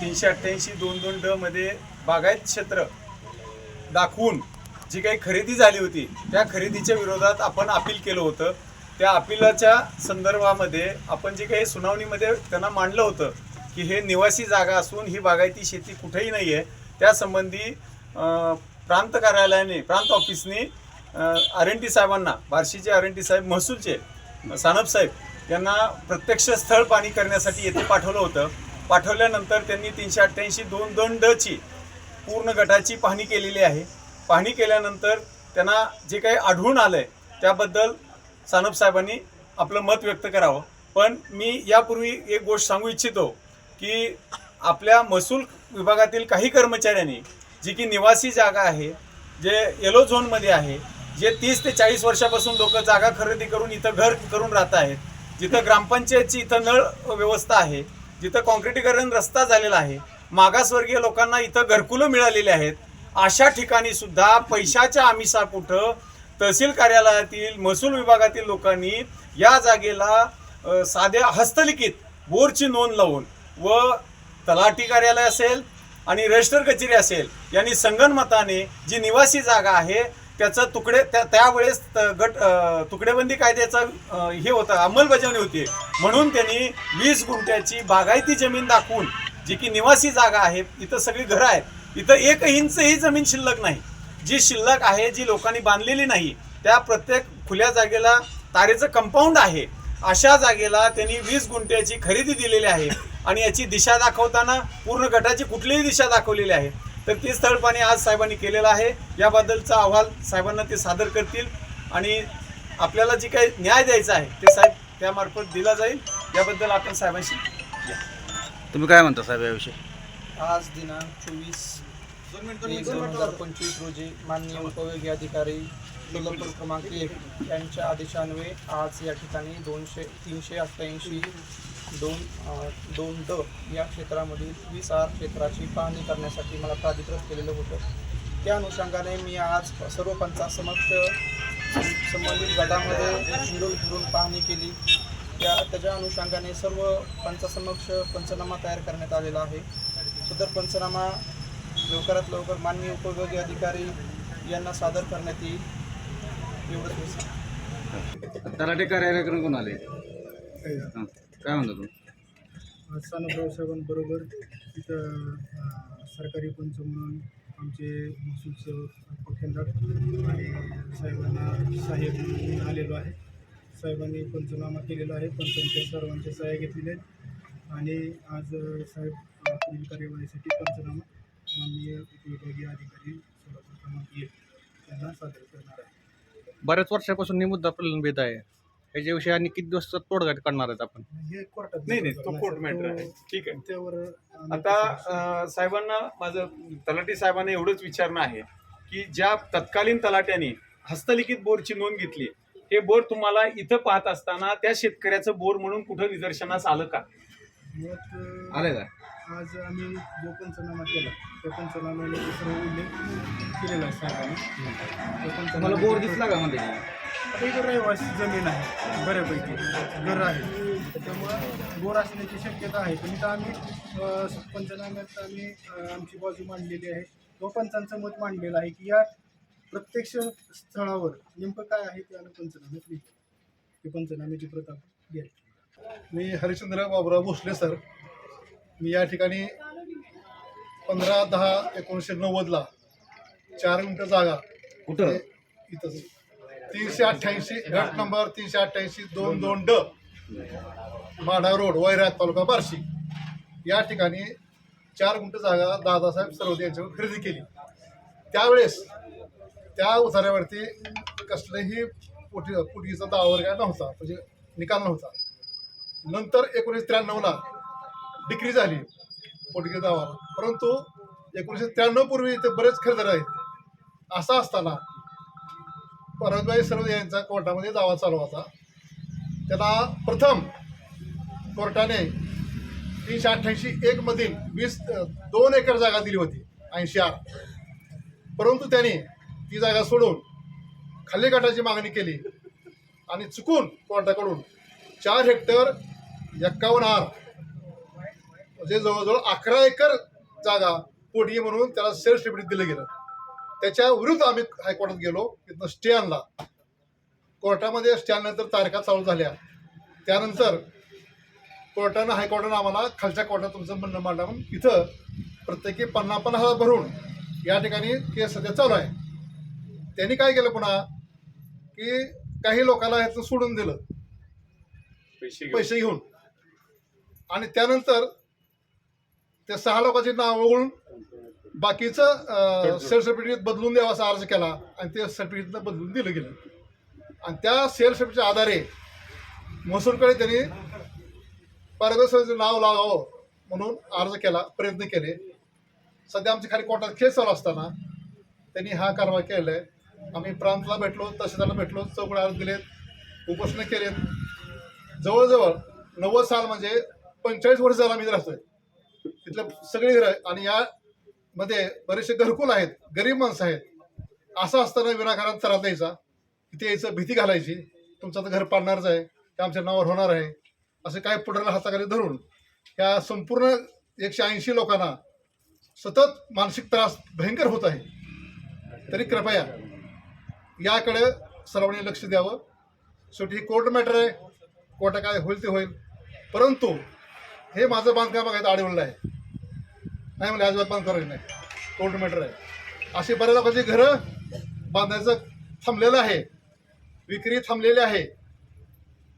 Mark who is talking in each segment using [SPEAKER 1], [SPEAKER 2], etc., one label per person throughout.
[SPEAKER 1] तीनशे अठ्ठ्याऐंशी दोन दोन ड मध्ये बागायत क्षेत्र दाखवून जी काही खरेदी झाली होती त्या खरेदीच्या विरोधात आपण अपील केलं होतं. त्या अपिलाच्या संदर्भामध्ये आपण जे काही सुनावणीमध्ये त्यांना मांडलं होतं की हे निवासी जागा असून ही बागायती शेती कुठेही नाही आहे त्यासंबंधी प्रांत कार्यालयाने प्रांत ऑफिसने आर एन टी साहेबांना बार्शीचे आर एन टी साहेब महसूलचे सानप साहेब यांना प्रत्यक्ष स्थळ पाणी करण्यासाठी येथे पाठवलं होतं. पाठवल्यानंतर त्यांनी तीनशे अठ्ठ्याऐंशी दोन दोन डची पूर्ण गटाची पाहणी केलेली आहे. पाहणी केल्यानंतर त्यांना जे काही आढळून आलं आहे त्याबद्दल सानप साहेबांनी आपलं मत व्यक्त करावं. पण मी यापूर्वी एक गोष्ट सांगू इच्छितो की आपल्या महसूल विभागातील काही कर्मचाऱ्यांनी जी की निवासी जागा आहे जे येलो झोनमध्ये आहे जे तीस ते चाळीस वर्षापासून लोक जागा खरेदी करून इथं घर करून राहत आहेत जिथं ग्रामपंचायतची इथं नळ व्यवस्था आहे जिथं कॉन्क्रिटीकरण रस्ता झालेला आहे मागासवर्गीय लोकांना इथं घरकुलं मिळालेली आहेत अशा ठिकाणी सुद्धा पैशाच्या आमिषापुठं तहसील कार्यालयातील महसूल विभागातील लोकांनी या जागेला साध्या हस्तलिखित बोरची नोंद लावून व तलाठी कार्यालय असेल आणि रजिस्टर कचेरी असेल यांनी संगनमताने जी निवासी जागा आहे त्याचं तुकडे त्या त्यावेळेस त- गट तुकडेबंदी कायद्याचा हे होतं अंमलबजावणी होती. म्हणून त्यांनी वीस गुंठ्याची बागायती जमीन दाखवून जी की निवासी जागा आहे इथं सगळी घरं आहेत इथं एक इंचही जमीन शिल्लक नाही. जी शिल्लक आहे जी लोकांनी बांधलेली नाही त्या प्रत्येक खुल्या जागेला तारेचं कंपाऊंड आहे. अशा जागेला त्यांनी वीस गुंठ्याची खरेदी दिलेली आहे. आणि याची दिशा दाखवताना पूर्ण गटाची कुठलीही दिशा दाखवलेली आहे. तर ते स्थळपाणी आज साहेबांनी केलेलं आहे. याबद्दलचा अहवाल साहेबांना ते सादर करतील आणि आपल्याला जी काही न्याय द्यायचा आहे ते साहेब त्यामार्फत दिला जाईल. याबद्दल आपण साहेबांशी.
[SPEAKER 2] तुम्ही काय म्हणता साहेब याविषयी?
[SPEAKER 3] आज दिनांक चोवीस एक दोन हजार पंचवीस रोजी माननीय उपयोगी अधिकारी प्रकल्प क्रमांक एक यांच्या आदेशान्वये आज या ठिकाणी दोनशे तीनशे अठ्ठ्याऐंशी दोन दोन ड या क्षेत्रामधील वीस आर क्षेत्राची पाहणी करण्यासाठी मला प्राधिकृत केलेलं होतं. त्या अनुषंगाने मी आज सर्व पंचासमक्ष संबंधित गटामध्ये फिरून फिरून पाहणी केली. त्या त्याच्या अनुषंगाने सर्व पंचासमक्ष पंचनामा तयार करण्यात आलेला आहे. सदर पंचनामा लवकरात लवकर माननीय उपयोगी अधिकारी यांना सादर करण्यात येईल. एवढंच.
[SPEAKER 2] तलाठी कार्यालयाकडून कोण आले. काय म्हणता तुम्ही?
[SPEAKER 4] सानपराव साहेबांबरोबर तिथं अं, सरकारी पंच म्हणून आमचे महसूलचं केंद्रात आणि साहेबांना सहाय्यक म्हणून आलेलो आहे. साहेबांनी पंचनामा केलेला आहे. पंचांच्या सर्वांच्या सहाय्या घेतलेल्या आहेत. आणि आज अं, साहेब अं, पुढील कार्यवाहीसाठी पंचनामा माननीय उपविभागीय अधिकारी सोलापूर क्रमांक एक यांना सादर करणार आहे
[SPEAKER 2] बऱ्याच वर्षापासून निमुद्दा प्रलंबित आहे. ह्याच्याविषयी आणि किती दिवस तोडगा काढणार आहेत आपण?
[SPEAKER 4] हे कोर्टात
[SPEAKER 1] नाही नाही तो कोर्ट मॅटर आहे. ठीक आहे.
[SPEAKER 4] त्यावर अं,
[SPEAKER 1] आता अ, साहेबांना माझं तलाठी साहेबांना एवढंच विचारणं आहे की ज्या तत्कालीन तलाट्याने हस्तलिखित बोरची नोंद घेतली हे बोर तुम्हाला इथं पाहत असताना त्या शेतकऱ्याचं बोर म्हणून कुठं निदर्शनास आलं का?
[SPEAKER 4] अं,
[SPEAKER 2] आले का?
[SPEAKER 4] आज आम्ही जो पंचनामा केला त्या पंचनाम्याने सर्व उल्लेख केलेला आहे साहेबांनी. पंचनाम्यात-
[SPEAKER 2] तुम्हाला बोर दिसला का मध्ये
[SPEAKER 4] इथं रहिवासी जमीन आहे बऱ्यापैकी घर आहे. त्याच्यामुळं बोर असण्याची शक्यता आहे. पण इथं आम्ही पंचनाम्यात आम्ही आमची बाजू मांडलेली आहे. व पंचांचं मत मांडलेलं आहे की या प्रत्यक्ष स्थळावर नेमकं काय आहे ते आम्ही पंचनाम्यात लिहितो. ते पंचनाम्याची प्रत आपण घ्या
[SPEAKER 5] मी हरिश्चंद्र बाबुराव भोसले सर. मी या ठिकाणी पंधरा दहा एकोणीसशे नव्वदला चार मिनिटं जागा
[SPEAKER 2] कुठं?
[SPEAKER 5] इथं तीनशे अठ्ठ्याऐंशी गट नंबर तीनशे अठ्ठ्याऐंशी दोन दोन ड. माढा रोड वैरा तालुका बार्शी. या ठिकाणी चार गुंठ जागा दादासाहेब सरवदे यांच्याकडून खरेदी केली. त्यावेळेस त्या उतार्यावरती कसलंही पोटी पोटीचा दावावर काय नव्हता म्हणजे निकाल नव्हता. नंतर एकोणीसशे त्र्याण्णवला डिक्री झाली पोटगी दावा परंतु एकोणीसशे त्र्याण्णव पूर्वी इथे बरेच खरेदार आहेत. असा असताना परमबाई सर्व यांचा कोर्टामध्ये दावा चालू होता. त्याला प्रथम कोर्टाने तीनशे अठ्ठ्याऐंशी एकमधील वीस दोन एकर जागा दिली होती ऐंशी आर. परंतु त्याने ती जागा सोडून खाली गटाची मागणी केली आणि चुकून कोर्टाकडून चार हेक्टर एक्कावन्न आर म्हणजे जवळजवळ अकरा एकर जागा पोटी म्हणून त्याला सेल्फ स्टेबिलिटी दिलं गेलं. त्याच्या विरुद्ध आम्ही हायकोर्टात गेलो तिथनं स्टे आणला कोर्टामध्ये स्टे आणल्यानंतर तारखा चालू झाल्या. त्यानंतर कोर्टानं हायकोर्टानं आम्हाला खालच्या कोर्टात तुमचं म्हणणं मांडा म्हणून इथं प्रत्येकी पन्नास पन्नास हजार भरून या ठिकाणी केस सध्या चालू आहे. त्यांनी काय केलं पुन्हा? की काही लोकांना ह्यातून सोडून दिलं.
[SPEAKER 1] पैसे घेऊन.
[SPEAKER 5] पैसे घेऊन. आणि त्यानंतर त्या सहा लोकांची नाव वगळून बाकीचं. सेल सर्टिफिकेट बदलून द्यावा असा अर्ज केला आणि ते सर्टिफिकेट बदलून दिलं गेलं. आणि त्या सेल सर्टिफिकेटच्या आधारे महसूलकडे त्यांनी पारदर्शकाचं नाव लावावं म्हणून अर्ज केला प्रयत्न केले. सध्या आमची खाली कोर्टात केस चालू असताना त्यांनी हा कारवाई केलेला आहे आम्ही प्रांतला भेटलो तहसीलदारला भेटलो चौकडे अर्ज दिलेत उपोषणं केलेत. जवळजवळ नव्वद साल म्हणजे पंचेचाळीस वर्ष झाला आम्ही राहतोय. तिथलं सगळी घरं आणि या मध्ये बरेचसे घरकुल आहेत गरीब माणसं आहेत. असं असताना विनाकारण त्रास द्यायचा. तिथे यायचं भीती घालायची. तुमचं आता घर पाडणारच आहे ते आमच्या नावावर होणार आहे. असे काय पुढेला हाताखाली धरून या संपूर्ण एकशे ऐंशी लोकांना सतत मानसिक त्रास भयंकर होत आहे. तरी कृपया याकडे सर्वांनी लक्ष द्यावं. शेवटी ही कोर्ट मॅटर आहे. कोर्ट काय होईल ते होईल. परंतु हे माझं बांधकाम बघायचं आडवलं आहे. नाही म्हणजे अजिबात बांध करायचं नाही. कोर्ट मीटर आहे. असे बऱ्याच लोकांची घरं बांधायचं थांबलेलं आहे. विक्री थांबलेली आहे.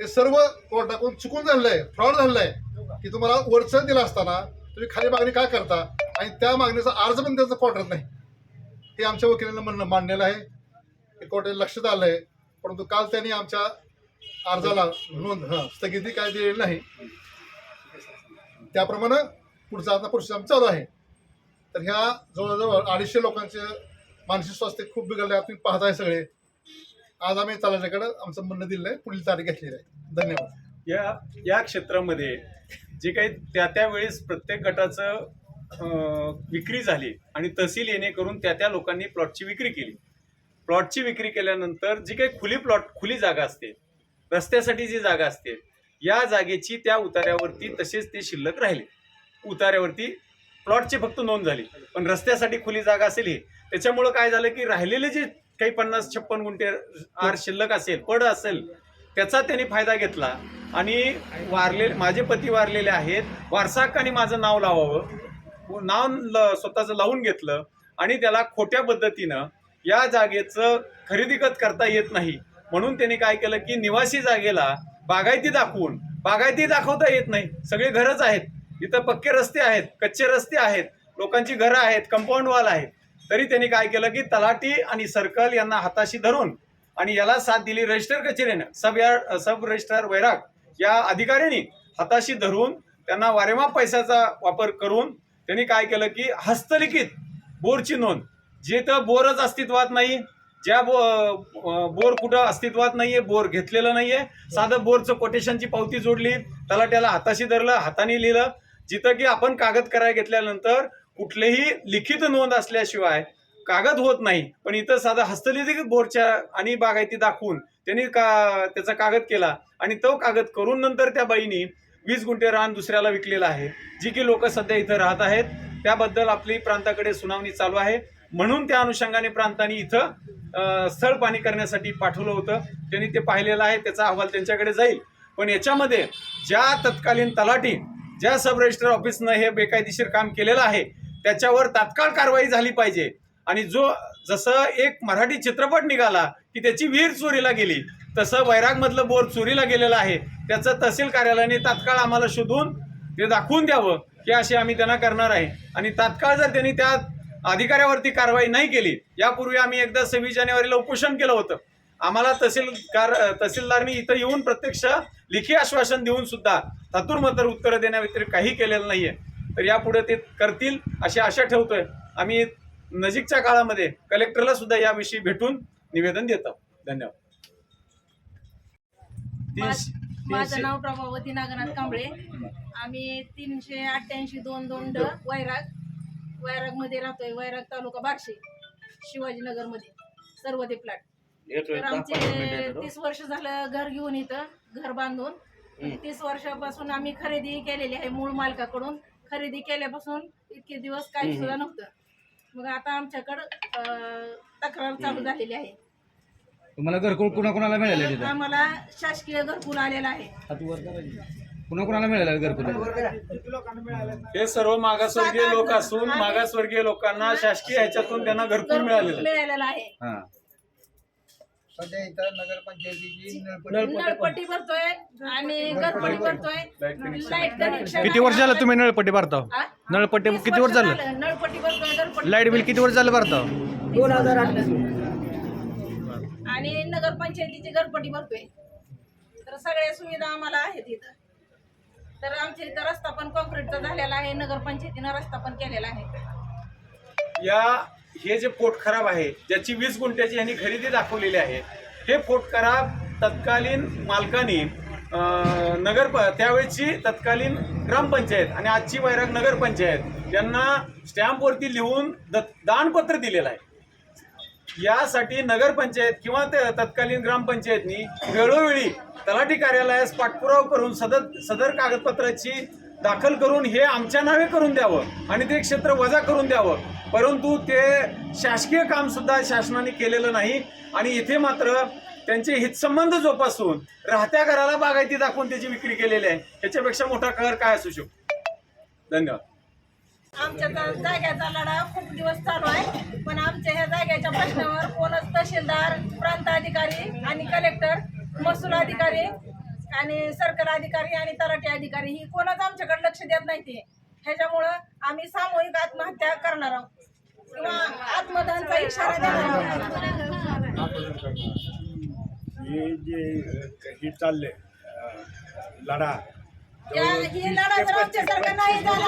[SPEAKER 5] हे सर्व कोर्टाकडून चुकून झालेलं आहे फ्रॉड झालेलं आहे की तुम्हाला वरचं दिलं असताना तुम्ही खाली मागणी का करता? आणि त्या मागणीचा अर्ज पण त्याचं कोर्टात नाही. हे आमच्या वकिलांना म्हणणं मांडलेलं आहे. हे कोर्टात लक्षात आलं आहे परंतु काल त्यांनी आमच्या अर्जाला नोंद स्थगिती काय दिलेली नाही. त्याप्रमाणे पुढचा आता प्रोसेस चालू आहे. तर ह्या जवळजवळ अडीचशे लोकांचे मानसिक स्वास्थ्य खूप बिघडले आहे. तुम्ही पाहताय सगळे. आज आम्ही तलाट्याकडे आमचं म्हणणं दिलं आहे. पुढील तारीख घेतलेली आहे. धन्यवाद.
[SPEAKER 1] या या क्षेत्रामध्ये जे काही त्या त्या वेळेस प्रत्येक गटाचं विक्री झाली आणि तहसील येणे करून त्या त्या लोकांनी प्लॉटची विक्री केली. प्लॉटची विक्री केल्यानंतर जी काही खुली प्लॉट खुली जागा असते रस्त्यासाठी जी जागा असते या जागेची त्या उतार्यावरती तसेच ते शिल्लक राहिले. उतार्यावरती प्लॉटची फक्त नोंद झाली. पण रस्त्यासाठी खुली जागा असेल ही. त्याच्यामुळं काय झालं की राहिलेले जे काही पन्नास छप्पन गुंठे आर शिल्लक असेल पड असेल त्याचा त्यांनी फायदा घेतला. आणि वारले माझे पती वारलेले आहेत. वारसाकाने माझं नाव लावावं. नाव ल- स्वतःचं लावून घेतलं. आणि त्याला खोट्या पद्धतीनं या जागेचं खरेदीगत करता येत नाही. म्हणून त्यांनी काय केलं की निवासी जागेला बागायती दाखवून बागायती दाखवता येत नाही. सगळे घरच आहेत. इथं पक्के रस्ते आहेत कच्चे रस्ते आहेत लोकांची घरं आहेत कंपाऊंड वॉल आहेत. तरी त्यांनी काय केलं की तलाठी आणि सर्कल यांना हाताशी धरून आणि याला साथ दिली रजिस्टर कचेरीनं. सब या सब रजिस्ट्रार वैराग या अधिकाऱ्यांनी हाताशी धरून त्यांना वारेमाप पैशाचा वापर करून त्यांनी काय केलं की हस्तलिखित बोरची नोंद. जे तर बोरच अस्तित्वात नाही ज्या बो बोर कुठं अस्तित्वात नाहीये बोर घेतलेलं नाहीये साधं बोरचं कोटेशनची पावती जोडली तलाट्याला हाताशी धरलं हाताने लिहिलं जिथं की आपण कागद करायला घेतल्यानंतर कुठलेही लिखित नोंद असल्याशिवाय कागद होत नाही. पण इथं साधा हस्तलिखित बोरच्या आणि बागायती दाखवून त्यांनी का त्याचा कागद केला आणि तो कागद करून नंतर त्या बाईनी वीस गुंठे रान दुसऱ्याला विकलेलं आहे. जी की लोक सध्या इथं राहत आहेत त्याबद्दल आपली प्रांताकडे सुनावणी चालू आहे. म्हणून त्या अनुषंगाने प्रांतांनी इथं स्थळ पाणी करण्यासाठी पाठवलं होतं. त्यांनी ते पाहिलेलं आहे त्याचा अहवाल त्यांच्याकडे जाईल. पण याच्यामध्ये ज्या तत्कालीन तलाठी ज्या सब रजिस्टर ऑफिसनं हे बेकायदेशीर काम केलेलं आहे त्याच्यावर तात्काळ कारवाई झाली पाहिजे. आणि जो जसं एक मराठी चित्रपट निघाला की त्याची विहीर चोरीला गेली तसं वैरागमधलं बोर चोरीला गेलेलं आहे त्याचं तहसील कार्यालयाने तात्काळ आम्हाला शोधून ते दाखवून द्यावं की अशी आम्ही त्यांना करणार आहे. आणि तात्काळ जर त्यांनी त्या अधिकाऱ्यावरती कारवाई नाही केली यापूर्वी आम्ही एकदा सव्वीस जानेवारीला उपोषण केलं होतं. आम्हाला तहसीलकार तहसीलदारनी इथं येऊन प्रत्यक्ष लिखी आश्वासन देऊन सुद्धा थातुरमतर उत्तरं देण्याव्यतिरिक्त काही केलेलं नाहीये. तर यापुढे ते करतील अशी आशा ठेवतोय. आम्ही नजीकच्या काळामध्ये कलेक्टरला सुद्धा याविषयी भेटून निवेदन देतो. धन्यवाद. तीनशे-
[SPEAKER 6] माझं नाव प्रभावती नागनाथ कांबळे. आम्ही तीनशे अठ्ठ्याऐंशी दोन दोन ड वैराग वैरागमध्ये राहतोय. वैराग तालुका बार्शी शिवाजीनगरमध्ये. सर्व ते प्लॅट तर आमचे तीस वर्ष झालं घर घेऊन इथं घर बांधून. तीस वर्षापासून आम्ही खरेदी केलेली आहे मूळ मालकाकडून. खरेदी केल्यापासून इतके दिवस काही सुद्धा नव्हतं. मग आता आमच्याकडं अं, तक्रार चालू झालेली आहे.
[SPEAKER 2] तुम्हाला घरकुल कुणा कुणाला मिळालं तिथं
[SPEAKER 6] आम्हाला शासकीय घरकुल आलेला आहे.
[SPEAKER 2] कुणा कुणाला मिळालं घरकुल?
[SPEAKER 1] हे सर्व मागासवर्गीय लोक असून मागासवर्गीय लोकांना शासकीय ह्याच्यातून त्यांना घरकुल
[SPEAKER 6] घरकुल
[SPEAKER 1] मिळालेलं आहे.
[SPEAKER 6] मिळालेला आहे.
[SPEAKER 2] हा.
[SPEAKER 3] सध्या इथं नगरपंचायतीची
[SPEAKER 6] नळपट्टी भरतोय आणि घरपट्टी भरतोय. Light connection.
[SPEAKER 2] किती वर्ष झालं तुम्ही नळपट्टी भरता? नळपट्टी किती वर्ष झालं?
[SPEAKER 6] नळपट्टी भरतोय घरपट्टी
[SPEAKER 2] लाइट बिल किती वर्ष झालं भरता?
[SPEAKER 6] आणि नगरपंचायतीची घरपट्टी भरतोय. तर सगळ्या सुविधा आम्हाला आहेत इथं. तर आमच्या इथं रस्ता पण कॉन्क्रीटचा झालेला आहे नगरपंचायतीनं रस्ता पण केलेला आहे.
[SPEAKER 1] या हे जे पोट खराब आहे ज्याची वीस गुंठ्याची यांनी खरेदी दाखवलेली आहे हे पोट खराब तत्कालीन मालकाने नगर प- त्यावेळेची तत्कालीन ग्रामपंचायत आणि आजची वैराग नगरपंचायत यांना स्टॅम्पवरती लिहून द दानपत्र दिलेलं आहे. यासाठी नगरपंचायत किंवा तत्कालीन ग्रामपंचायतनी वेळोवेळी तलाठी कार्यालयास पाठपुरावा करून सदर सदर कागदपत्राची दाखल करून हे आमच्या नावे करून द्यावं आणि ते क्षेत्र वजा करून द्यावं. परंतु ते शासकीय काम सुद्धा शासनाने केलेलं नाही. आणि इथे मात्र त्यांचे हितसंबंध जोपासून राहत्या घराला बागायती दाखवून त्याची विक्री केलेली आहे. याच्यापेक्षा मोठा कहर काय असू शकतो? धन्यवाद.
[SPEAKER 6] आमच्या जाग्याचा लढा खूप दिवस चालू आहे. पण आमच्या ह्या जाग्याच्या प्रश्नावर कोणच तहसीलदार प्रांत अधिकारी आणि कलेक्टर महसूल अधिकारी आणि सर्कल अधिकारी आणि तलाठी अधिकारी ही कोणच आमच्याकडे लक्ष देत नाही ते. ह्याच्यामुळं आम्ही सामूहिक आत्महत्या करणार आहोत. किंवा आत्मदहनचा इशारा देणार आहोत.
[SPEAKER 7] हे जे हे चालले लढा
[SPEAKER 6] या ही लढा जर आमच्यासारखा नाही झाला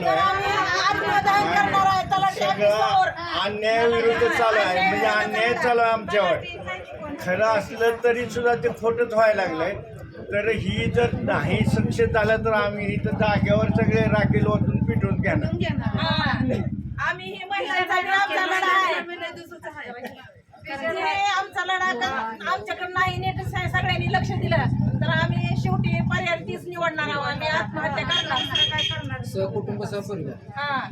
[SPEAKER 6] तर आम्ही आत्मदहन करणार आहे तलाठी ऑफिससमोर.
[SPEAKER 7] अन्यायाविरुद्ध चालू आहे. म्हणजे अन्याय चालू आहे आमच्यावर. खरं असलं तरी सुद्धा ते खोटंच व्हायला लागलंय. तर ही जर नाही सक्सेस झालं तर आम्ही इथं जागेवर सगळे राखेल वाचून पिटून घेणार.
[SPEAKER 6] हा. आम्ही ही महिलांसाठी आमचा लढा आहे. जे आमचा लढा आमच्याकडे नाही नीट स- सगळ्यांनी लक्ष दिलं. तर आम्ही शेवटी पर्याय तीच निवडणार आहोत. आम्ही आत्महत्या करणार?
[SPEAKER 3] सहकुटुंब सहपरिवार.
[SPEAKER 6] हा.